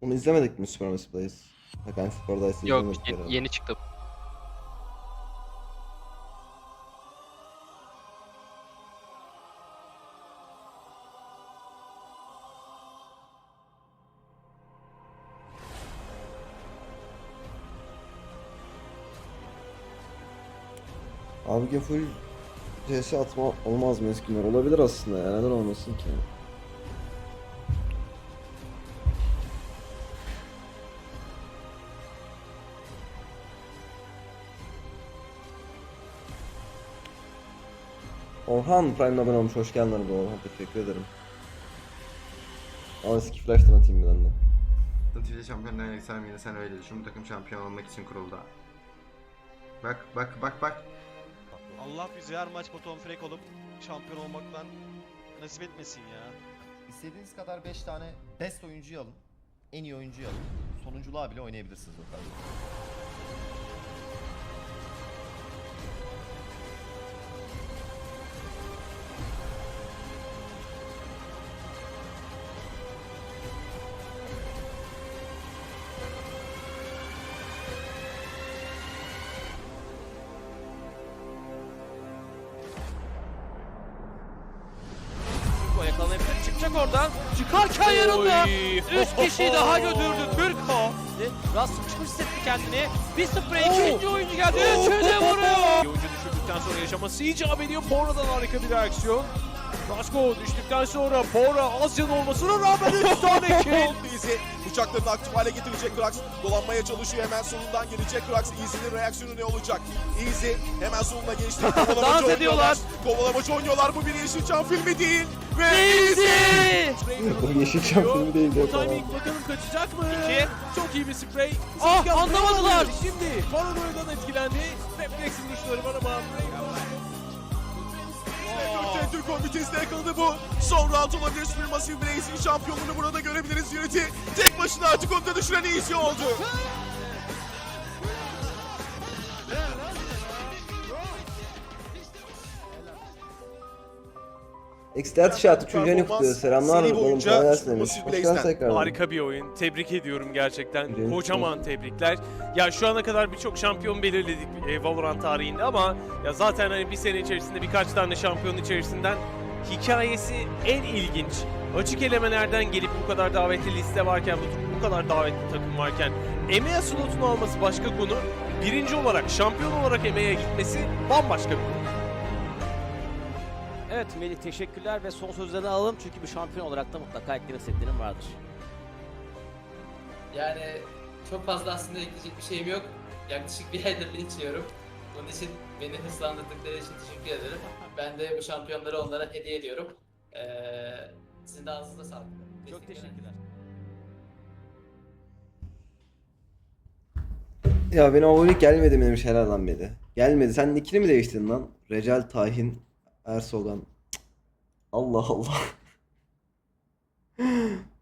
Onu izlemedik mi Supremacy Blaze? Hakan Spor'daysa Yok izlemedik ye- herhalde. yeni çıktı. Abi full CS atma olmaz mı eskiler? Olabilir aslında ya neden olmasın ki? Orhan Prime'le abone olmuş. Hoş geldin bu Orhan. Teşekkür ederim. Ama eski flash'tan atayım bir de. TV'de şampiyonlar yükselme yine sen öyle düşün. Bu takım şampiyon olmak için kuruldu. Bak bak bak bak. Allah bizi her maç Batuhan Frek olup şampiyon olmaktan nasip etmesin ya. İstediğiniz kadar 5 tane best oyuncuyu alın. En iyi oyuncuyu alın. Sonunculuğa bile oynayabilirsiniz o kadar. Çıkacak oradan. Çıkarken yanında. Üç kişiyi daha götürdü Türko. Rast sıkışmış hissetti kendini. Bir sprey ikinci oyuncu geldi. Üçü de vuruyor. Bir oyuncu düşürdükten sonra yaşaması icap ediyor. Pora'dan harika bir reaksiyon. Rasko düştükten sonra Pora az can olmasına rağmen 3 tane kill. Easy bıçaklarını aktif hale getirecek Krax. Dolanmaya çalışıyor hemen solundan gelecek Krax. Easy'nin reaksiyonu ne olacak? Easy hemen soluna geçti. Kovalamacı Dans oynuyorlar. ediyorlar. Kovalamacı oynuyorlar. Bu bir Yeşilçam filmi değil. Easy. Bu Yeşilçam filmi değil de Bu timing bakalım kaçacak mı? İki. Çok iyi bir sprey. Ah, Sıçkan anlamadılar. Bray'den Şimdi Paranoya'dan etkilendi. Refleksin duşları var ama Dörtte Türk komitesinde yakaladı bu. Son round olabilir. Supermassive Blaze'in şampiyonluğunu burada görebiliriz Unity. Tek başına artık onu da düşüren Easy oldu. Extert Shot 3. ayını kutluyor. Selamlar Seri oğlum. boyunca gelsin demiş. Hoş tekrar. Harika bir oyun. Tebrik ediyorum gerçekten. Teşekkür Kocaman tebrikler. Ya şu ana kadar birçok şampiyon belirledik e, Valorant tarihinde ama ya zaten hani bir sene içerisinde birkaç tane şampiyon içerisinden hikayesi en ilginç. Açık elemelerden gelip bu kadar davetli liste varken, bu, bu kadar davetli takım varken EMEA slotunu alması başka konu. Birinci olarak, şampiyon olarak EMEA'ya gitmesi bambaşka bir konu. Evet Melih teşekkürler ve son sözlerini alalım çünkü bir şampiyon olarak da mutlaka eklemek istediklerim vardır. Yani çok fazla aslında ekleyecek bir şeyim yok. Yaklaşık bir aydır linç yiyorum. Bunun için beni hızlandırdıkları için teşekkür ederim. Ben de bu şampiyonları onlara hediye ediyorum. Ee, sizin de ağzınıza sağlık. Çok teşekkürler. Ya benim abonelik gelmedi mi demiş helal lan beni. Gelmedi. Sen nickini mi değiştirdin lan? Recel Tahin Ersoğan. Allah Allah.